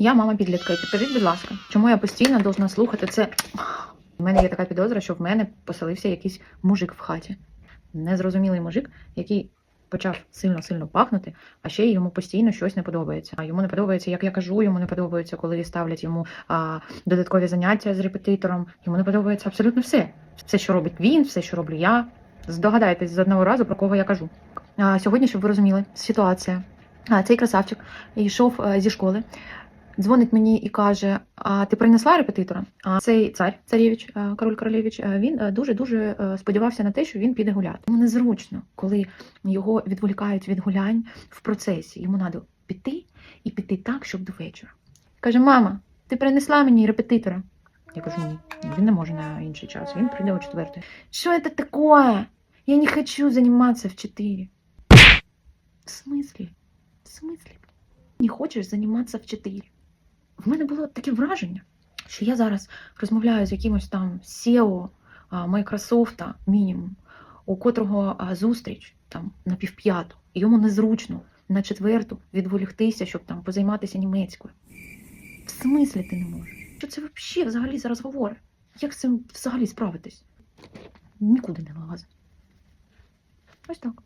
Я мама підлітка. Підкажіть, будь ласка, чому я постійно должна слухати це? У мене є така підозра, що в мене поселився якийсь мужик в хаті. Незрозумілий мужик, який почав сильно-сильно пахнути, а ще йому постійно щось не подобається. А йому не подобається, як я кажу, йому не подобається, коли ставлять йому а, додаткові заняття з репетитором. Йому не подобається абсолютно все. Все, що робить він, все, що роблю я. Здогадайтесь з одного разу, про кого я кажу. А, сьогодні, щоб ви розуміли, ситуація. А, цей красавчик йшов е, зі школи, дзвонить мені і каже: А ти принесла репетитора? А цей цар, царєвич, е, король королевич, е, він дуже дуже сподівався на те, що він піде гуляти. Йому незручно, коли його відволікають від гулянь в процесі. Йому треба піти і піти так, щоб до вечора. Каже: Мама, ти принесла мені репетитора? Я кажу, ні, він не може на інший час. Він прийде о четвертій. Що це таке? Я не хочу займатися в 4. В смислі? В смислі? Не хочеш займатися в 4? В мене було таке враження, що я зараз розмовляю з якимось там SEO Майкрософта мінімум, у котрого зустріч там на півп'яту, і йому незручно на четверту відволіктися, щоб там позайматися німецькою. В смислі ти не можеш? Що це взагалі взагалі за розговори? Як з цим взагалі справитись? Нікуди не вилазить. Ось так.